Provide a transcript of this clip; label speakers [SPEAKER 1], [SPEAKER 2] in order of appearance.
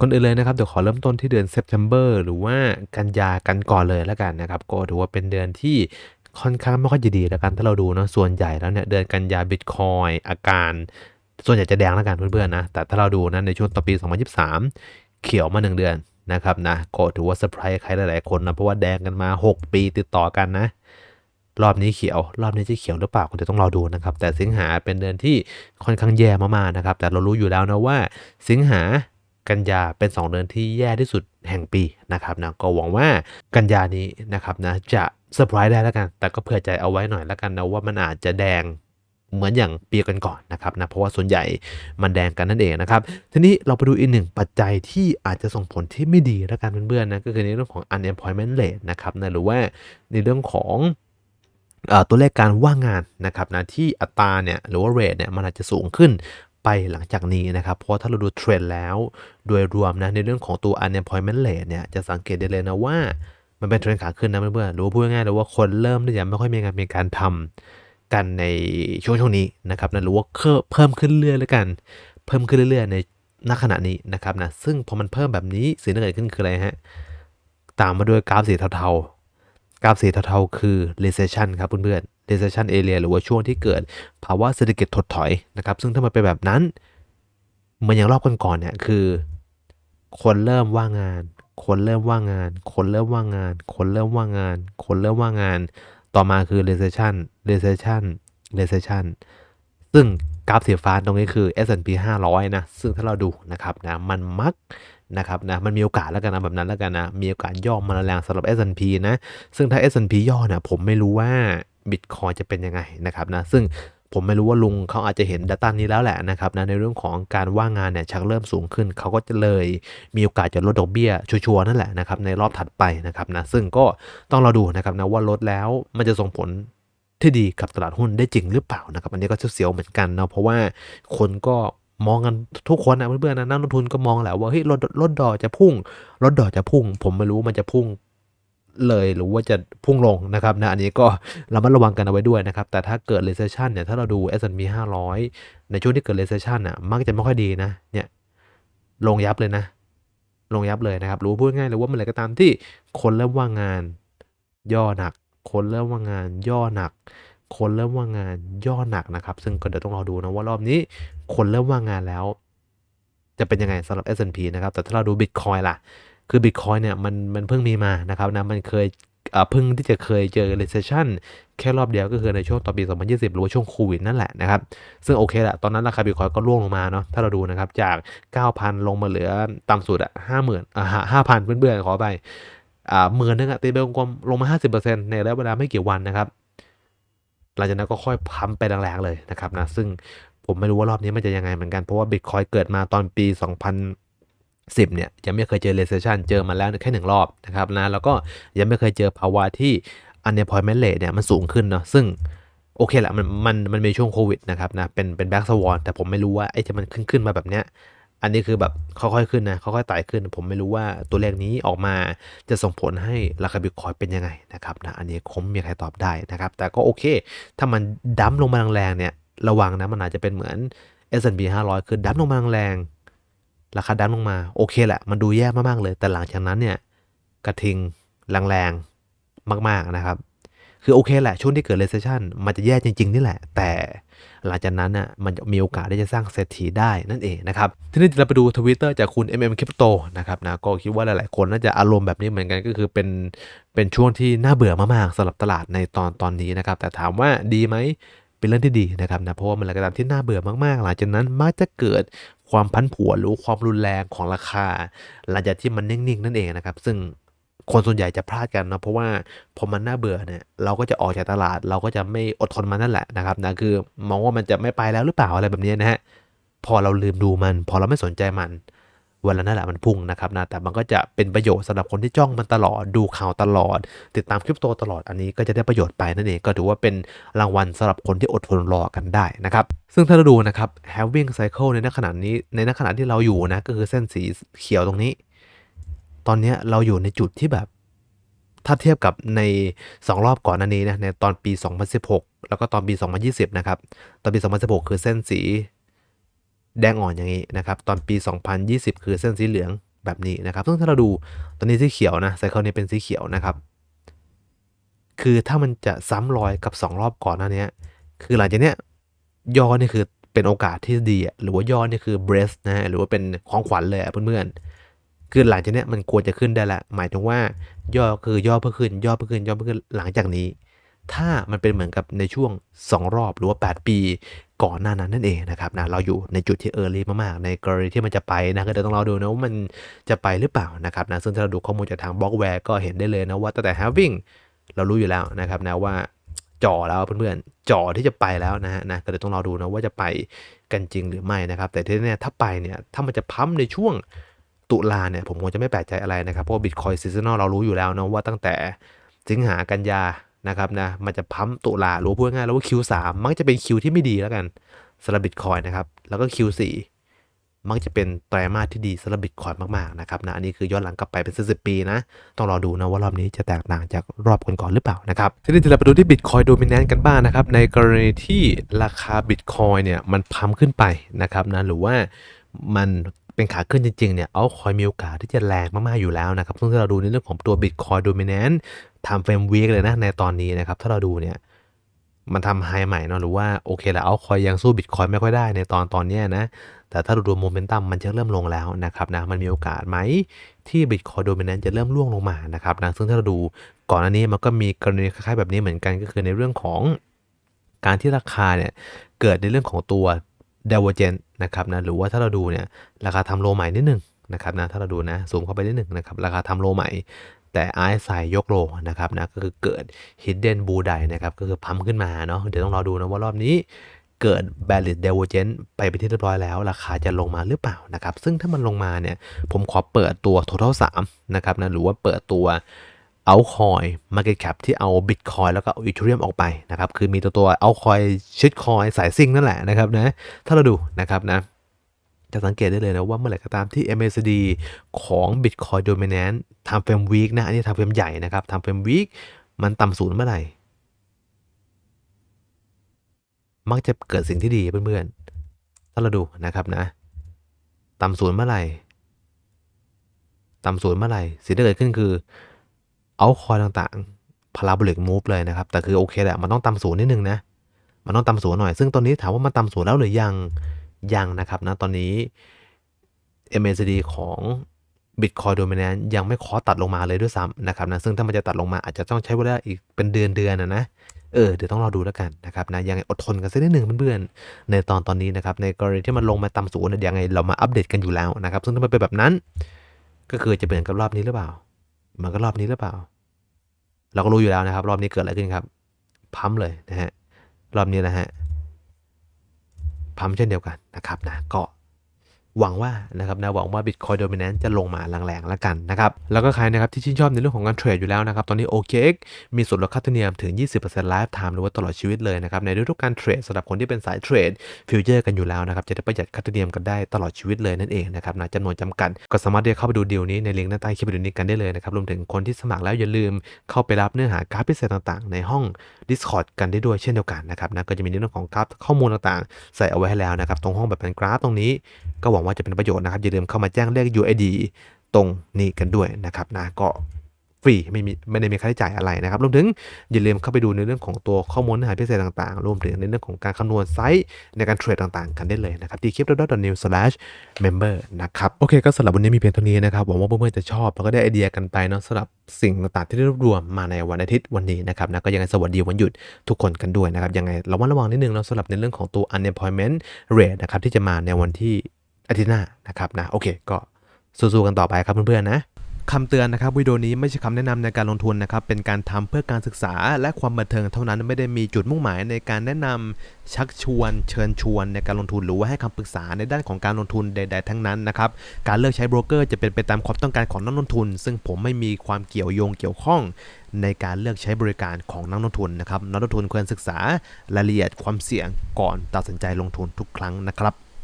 [SPEAKER 1] ก่อนอื่นเลยนะครับเดี๋ยวขอเริ่มต้นที่เดือน September หรือว่ากันยากันก่อนเลยแล้วกันนะครับก็ถือว่าเป็นเดือนที่ค่อนข้างไม่ค่อยจะดีแล้วกันถ้าเราดูเนาะส่วนใหญ่แล้วเนี่ยเดือนกันยาบิตคอยอาการส่วนใหญ่จะแดงแล้วกันเพื่อนๆนะแต่ถ้าเราดูนะในช่วงต่อปี 2023 เขียวมา 1 เดือนนะครับนะก็ถือว่าเซอร์ไพรส์ใครหลายๆคนนะเพราะว่าแดงกันมา 6 ปีติดต่อกันนะรอบนี้เขียว รอบนี้จะเขียวหรือเปล่าคุณจะต้องรอดูนะครับ แต่สิงหาเป็นเดือนที่ค่อนข้างแย่มากๆนะครับ แต่เรารู้อยู่แล้วนะว่าสิงหา กันยาเป็น 2 เดือนที่แย่ที่สุดแห่งปีนะครับนะก็หวังว่ากันยานี้นะครับนะจะเซอร์ไพรส์ได้แล้วกัน แต่ก็เผื่อใจเอาไว้หน่อยแล้วกันนะว่ามันอาจจะแดงเหมือนอย่างปีกันก่อนๆนะครับนะเพราะว่าส่วนใหญ่มันแดงกันนั่นเองนะครับทีนี้เราไปดูอีกหนึ่งปัจจัยที่อาจจะส่งผลที่ไม่ดีแล้วกันเพื่อนๆนะก็คือในเรื่องของ unemployment rate นะครับนะหรือว่าในเรื่องของตัวเลขการว่างงานนะครับนะที่อัตราเนี่ยหรือว่า rate เนี่ยมันอาจจะสูงขึ้น ไปหลังจากนี้นะครับ เพราะถ้าเราดูเทรนด์แล้ว โดยรวมนะในเรื่องของตัว unemployment rate เนี่ยจะสังเกตได้เลยนะว่ามันเป็นเทรนด์ขาขึ้นนะเพื่อนๆหรือว่าพูดง่ายๆเลยว่าคนเริ่มที่จะไม่ค่อยมีงานมีการทำกันในช่วงช่วงนี้นะครับนะหรือว่าเพิ่มขึ้นเรื่อยๆแล้วกัน เพิ่มขึ้นเรื่อยๆ ในณขณะนี้นะครับนะซึ่งพอมันเพิ่มแบบนี้สิ่งที่เกิดขึ้นคืออะไรฮะตามมาด้วยกราฟสีเทาๆ ราฟสีเทาๆคือ recession ครับเพื่อนๆ recession area หรือว่าช่วงที่เกิดภาวะเศรษฐกิจถดถอยนะครับซึ่งถ้ามันเป็นแบบนั้นมือนอย่างรอบก่อนๆเนี่ยคือ คนเริ่มว่างงาน คนเริ่มว่างงาน คนเริ่มว่างงาน คนเริ่มว่างงาน คนเริ่มว่างงาน ต่อมาคือ recession recession recession ซึ่งกราฟสีฟ้าตรงนี้คือ S&P 500 นะ ซึ่งถ้าเราดูนะครับนะ มันมัก นะครับนะมันมีโอกาสแล้วกันนะแบบนั้นแล้วกันนะมีโอกาสย่อมาแรงสำหรับ S&P นะซึ่งถ้า S&P ย่อเนี่ยผมไม่รู้ว่า Bitcoin จะเป็นยังไงนะครับนะซึ่งผมไม่รู้ว่าลุงเขาอาจจะเห็น Data นี้แล้วแหละนะครับนะในเรื่องของการว่างงานเนี่ยชักเริ่มสูงขึ้น เขาก็จะเลยมีโอกาสจะลดดอกเบี้ยชัวร์นั่นแหละนะครับในรอบถัดไปนะครับนะซึ่งก็ต้องเราดูนะครับนะว่าลดแล้วมันจะส่งผลที่ดีกับตลาดหุ้นได้จริงหรือเปล่านะครับอันนี้ก็เสียวเหมือนกันเนาะเพราะว่าคนก็ มองกันทุกคนนะเพื่อนๆนะนักลงทุนก็มองแหละว่าเฮ้ยลดลดดอจะพุ่งลดดอจะพุ่ง ผมไม่รู้มันจะพุ่งเลยหรือว่าจะพุ่งลงนะครับนะอันนี้ก็เรามาระวังกันเอาไว้ด้วยนะครับ แต่ถ้าเกิด recession เนี่ยถ้าเราดู S&P 500 ในช่วงที่เกิด recession อะมักจะไม่ค่อยดีนะเนี่ยลงยับเลยนะ ลงยับเลยนะครับ รู้พูดง่ายเลยว่าเมื่อไรก็ตามที่คนเริ่มว่างงาน ย่อหนัก คนเริ่มว่างงาน ย่อหนัก คนเริ่มว่างงานย่อหนักนะครับ ซึ่งก็เดี๋ยวต้องรอดูนะว่ารอบนี้ คนเริ่มว่างงานแล้ว จะเป็นยังไงสำหรับ S&P นะครับ แต่ถ้าเราดู Bitcoin ล่ะ คือ Bitcoin เนี่ยมันมันเพิ่งมีมานะครับนะมันเคยเพิ่งที่จะเคยเจอ recession แค่รอบเดียวก็คือในช่วงต่อนปี 2020 หรือว่าช่วงโควิดนั่นแหละนะครับ ซึ่งโอเคแหละตอนนั้นราคา Bitcoin ก็ร่วงลงมาเนาะถ้าเราดูนะครับ จาก 9,000 ลงมาเหลือต่ำสุดอะ50,000อ่า5,000 เพื่อนๆขอไปอ่าหมื่นนึงอะตีไปกลมๆลงมา 50%ในระยะเวลาไม่กี่วันนะครับ หลังจากนั้นก็ค่อยพัมไปแรงๆเลยนะครับนะซึ่งผมไม่รู้ว่ารอบนี้มันจะยังไงเหมือนกัน เพราะว่า Bitcoin เกิดมาตอนปี 2010 เนี่ยยังไม่เคยเจอ recession เจอมาแล้วแค่หนึ่งรอบนะครับนะแล้วก็ยังไม่เคยเจอภาวะที่ unemployment rate เนี่ยมันสูงขึ้นเนาะซึ่งโอเคแหละมันมันมันมีช่วงโควิดนะครับนะเป็นเป็น black swan แต่ผมไม่รู้ว่าไอ้ที่มันขึ้นขึ้นมาแบบเนี้ย อันนี้คือแบบค่อยๆขึ้นนะค่อยๆไต่ขึ้น ผมไม่รู้ว่าตัวเลขนี้ออกมาจะส่งผลให้ราคาบิตคอยเป็นยังไงนะครับนะอันนี้คงไม่มีใครตอบได้นะครับ แต่ก็โอเค ถ้ามันดั้มลงมาแรงๆเนี่ยระวังนะมันอาจจะเป็นเหมือน S&P 500 คือดั้มลงมาแรงๆราคาดั้มลงมาโอเคแหละ มันดูแย่มากๆเลย แต่หลังจากนั้นเนี่ยกระทิงแรงๆมากๆนะครับ คือโอเคแหละช่วงที่เกิด recession มันจะแย่จริง ๆ นี่แหละ แต่ หลังจากนั้นน่ะมันจะมีโอกาสที่จะสร้างเศรษฐีได้นั่นเองนะครับทีนี้เราไปดูทวิตเตอร์จากคุณ MM Crypto นะครับนะก็คิดว่าหลายๆ คนน่าจะอารมณ์แบบนี้เหมือนกันก็คือเป็นเป็นช่วงที่น่าเบื่อมากๆสำหรับตลาดในตอนตอนนี้นะครับแต่ถามว่าดีไหมเป็นเรื่องที่ดีนะครับนะเพราะว่ามันอะไรก็ตามที่น่าเบื่อมากๆ หลังจากนั้นมักจะเกิดความพันผวนหรือความรุนแรงของราคาหลังจากที่มันนิ่งๆนั่นเองนะครับซึ่ง คนส่วนใหญ่จะพลาดกันนะเพราะว่าพอมันน่าเบื่อเนี่ยเราก็จะออกจากตลาด เราก็จะไม่อดทนมันนั่นแหละนะครับนะคือมองว่ามันจะไม่ไปแล้วหรือเปล่าอะไรแบบนี้นะฮะพอเราลืมดูมัน พอเราไม่สนใจมันวันละนั่นแหละมันพุ่งนะครับนะแต่มันก็จะเป็นประโยชน์สำหรับคนที่จ้องมันตลอดดูข่าวตลอด ติดตามคริปโตตลอดอันนี้ก็จะได้ประโยชน์ไปนั่นเองก็ถือว่าเป็นรางวัลสำหรับคนที่อดทนรอกันได้นะครับซึ่งถ้าเราดูนะครับ having cycle ในขณะนี้ในขณะที่เราอยู่นะก็คือเส้นสีเขียวตรงนี้ ตอนนี้เราอยู่ในจุดที่แบบ ถ้าเทียบกับใน 2 รอบก่อนอันนี้นะในตอนปี 2016 แล้วก็ตอนปี 2020 นะครับ ตอนปี 2016 คือเส้นสีแดงอ่อนอย่างนี้นะครับ ตอนปี 2020 คือเส้นสีเหลืองแบบนี้นะครับ ซึ่งถ้าเราดูตอนนี้สีเขียวนะไซเคิลนี้เป็นสีเขียวนะครับ คือถ้ามันจะซ้ำรอยกับ 2 รอบก่อนหน้านี้คือหลังจากเนี้ยย่อนี่คือเป็นโอกาสที่ดีหรือว่าย่อนี่คือเบรสนะฮะหรือว่าเป็นของขวัญเลยเพื่อนๆ คือหลังจากนี้มันควรจะขึ้นได้ละ หมายถึงว่าย่อคือย่อเพื่อขึ้น ย่อเพื่อขึ้น ย่อเพื่อขึ้นหลังจากนี้ ถ้ามันเป็นเหมือนกับในช่วง 2 รอบหรือว่า 8 ปีก่อนหน้านั้นนั่นเองนะครับนะเราอยู่ในจุดที่เออร์ลี่มากๆ ในกรณีที่มันจะไปนะก็เดี๋ยวต้องรอดูนะว่ามันจะไปหรือเปล่านะครับนะซึ่งถ้าเราดูข้อมูลจากทางบล็อกแวร์ก็เห็นได้เลยนะว่าตั้งแต่ having เรารู้อยู่แล้วนะครับนะว่าจ่อแล้วเพื่อนๆจ่อที่จะไปแล้วนะฮะนะก็เดี๋ยวต้องรอดูนะว่าจะไปกันจริงหรือไม่นะครับ แต่ที่แน่ถ้าไปเนี่ยถ้ามันจะพัมในช่วง ตุลาเนี่ยผมคงจะไม่แปลกใจอะไรนะครับ เพราะบิตคอยซีซันอลเรารู้อยู่แล้วนะว่าตั้งแต่สิงหากันยานะครับนะมันจะพัมตุลารู้พูดง่ายๆแล้วว่า Q3 มักจะเป็นคิวที่ไม่ดีแล้วกันสำหรับบิตคอยนะครับแล้วก็ Q4 มักจะเป็นไตรมาสที่ดีสำหรับบิตคอยมากๆนะครับนะอันนี้คือย้อนหลังกลับไปเป็นสิบปีนะ ต้องรอดูนะว่ารอบนี้จะแตกต่างจากรอบก่อนๆหรือเปล่านะครับทีนี้เราไปดูที่บิตคอยโดมิ n น n กันบ้างนะครับ ในกรณีที่ราคาบิตคอยเนี่ยมันพัมขึ้นไปนะครับนะหรือว่ามัน เป็นขาขึ้นจริงๆเนี่ยเอาคอยมีโอกาสที่จะแรงมากๆอยู่แล้วนะครับซึ่งถ้าเราดูในเรื่องของตัว Bitcoin Dominant ทำเฟรมวีคเลยนะในตอนนี้นะครับถ้าเราดูเนี่ยมันทำไฮใหม่เนาะหรือว่าโอเคแหละเอาคอยยังสู้บิตคอยไม่ค่อยได้ในตอนตอนนี้นะ แต่ถ้าดูดูโมเมนตัมมันจะเริ่มลงแล้วนะครับนะมันมีโอกาสไหมที่บิตคอยโดมิเนนจะเริ่มร่วงลงมานะครับนะซึ่งถ้าเราดูก่อนอันนี้มันก็มีกรณีคล้ายๆแบบนี้เหมือนกันก็คือในเรื่องของการที่ราคาเนี่ยเกิดในเรื่องของตัว เดวเจนนะครับนะหรือว่าถ้าเราดูเนี่ยราคาทำโลใหม่นิดนึงนะครับนะถ้าเราดูนะซูมเข้าไปนิดนึงนะครับราคาทำโลใหม่แต่ RSI ยกโลนะครับนะก็คือเกิด Hidden b u l l ไดนะครับก็คือพัมขึ้นมาเนาะเดี๋ยวต้องรอดูนะว่ารอบนี้เกิด Bearish Divergence ไปไปนที่เรียบร้อยแล้ว ราคาจะลงมาหรือเปล่านะครับซึ่งถ้ามันลงมาเนี่ยผมขอเปิดตัว Total 3นะครับนะหรือว่าเปิดตัว Altcoin Market Cap ที่เอา Bitcoin แล้วก็เอา Ethereum ออกไปนะครับ คือมีตัวตัว Altcoin Shitcoin สายซิ่งนั่นแหละนะครับนะ ถ้าเราดูนะครับนะ จะสังเกตได้เลยนะว่าเมื่อไหร่ก็ตามที่ MACD ของ Bitcoin Dominant ทำเฟรมวีคนะ อันนี้ทำเฟรมใหญ่นะครับทำเฟรมวีคมันต่ำศูนย์เมื่อไหร่ มักจะเกิดสิ่งที่ดีเพื่อนๆ ถ้าเราดูนะครับนะ ต่ำศูนย์เมื่อไหร่ ต่ำศูนย์เมื่อไหร่ สิ่งที่เกิดขึ้นคือ เอาคอยต่างๆพาราโบลิกมูฟเลยนะครับ แต่คือโอเคแหละ มันต้องต่ำศูนย์นิดนึงนะ มันต้องต่ำศูนย์หน่อย ซึ่งตอนนี้ถามว่ามันต่ำศูนย์แล้วหรือยัง ยังนะครับนะ ตอนนี้ MACD ของ Bitcoin Dominant ยังไม่ขอตัดลงมาเลยด้วยซ้ำนะครับนะ ซึ่งถ้ามันจะตัดลงมาอาจจะต้องใช้เวลาอีกเป็นเดือนเดือนนะนะ เออ เดี๋ยวต้องรอดูแล้วกันนะครับนะ ยังไงอดทนกันสักนิดหนึ่งเพื่อนๆ ในตอนตอนนี้นะครับ ในกรณีที่มันลงมาต่ำศูนย์นี่ยยังไงเรามาอัปเดตกันอยู่แล้วนะครับ ซึ่งถ้ามันเป็นแบบนั้น ก็คือจะเป็นกับรอบนี้หรือเปล่า มันก็รอบนี้หรือเปล่า เราก็รู้อยู่แล้วนะครับ รอบนี้เกิดอะไรขึ้นครับ พัมเลยนะฮะ รอบนี้นะฮะพัมเช่นเดียวกันนะครับนะ ก็ หวังว่านะครับนะหวังว่า Bitcoin Dominant จะลงมาแรงๆแล้วกันนะครับแล้วก็ใครนะครับที่ชื่นชอบในเรื่องของการเทรดอยู่แล้วนะครับตอนนี้ OKX มีส่วนลดค่าธรรมเนียมถึง 20% Lifetime หรือว่าตลอดชีวิตเลยนะครับในทุกการเทรดสำหรับคนที่เป็นสายเทรดฟิวเจอร์กันอยู่แล้วนะครับจะได้ประหยัดค่าธรรมเนียมกันได้ตลอดชีวิตเลยนั่นเองนะครับนะจำนวนจำกัดก็สามารถที่จะเข้าไปดูดีลนี้ในลิงก์ด้านใต้คลิปวิดีโอนี้กันได้เลยนะครับรวมถึงคนที่สมัครแล้วอย่าลืมเข้าไปรับเนื้อหากราฟพิเศษต่างๆ ในห้อง Discord กันได้ด้วยเช่นเดียวกันนะครับนะก็จะมีเรื่องของกราฟข้อมูลต่างๆ ใส่เอาไว้ให้แล้วนะครับตรงห้องแบบเป็นกราฟตรงนี้ก็หวังว่าจะเป็นประโยชน์นะครับอย่าลืมเข้ามาแจ้งเลข UID ตรงนี้กันด้วยนะครับนะก็ฟรีไม่มีไม่ได้มีค่าใช้จ่ายอะไรนะครับรวมถึงอย่าลืมเข้าไปดูในเรื่องของตัวข้อมูลเนื้อหาพิเศษต่างๆ รวมถึงในเรื่องของการคำนวณไซส์ในการเทรดต่างๆ กันได้เลยนะครับที่ crypto.new/member นะครับโอเคก็สำหรับวันนี้มีเพียงเท่านี้นะครับหวังว่าเพื่อนๆจะชอบแล้วก็ได้ไอเดียกันไปเนาะสำหรับสิ่งต่างๆที่ได้รวบรวมมาในวันอาทิตย์วันนี้นะครับนะก็ยังไงสวัสดีวันหยุดทุกคนกันด้วยนะครับยังไงระมัดระวังนิดนึงแล้วสำหรับในเรื่องของตัว unemployment rate นะครับที่จะมาในวันที่ อาทิตย์หน้านะครับนะโอเค ก็สู้ๆกันต่อไปครับเพื่อนๆนะคำเตือนนะครับวิดีโอนี้ไม่ใช่คำแนะนำในการลงทุนนะครับเป็นการทำเพื่อการศึกษาและความบันเทิงเท่านั้นไม่ได้มีจุดมุ่งหมายในการแนะนำชักชวน เชิญชวนในการลงทุนหรือว่าให้คำปรึกษาในด้านของการลงทุนใด ๆ ทั้งนั้นนะครับการเลือกใช้โบรกเกอร์จะเป็นไปตามความต้องการของนักลงทุน ซึ่งผมไม่มีความเกี่ยวโยงเกี่ยวข้องในการเลือกใช้บริการของนักลงทุนนะครับนักลงทุนควรศึกษารายละเอียดความเสี่ยงก่อนตัดสินใจลงทุนทุกครั้งนะครับ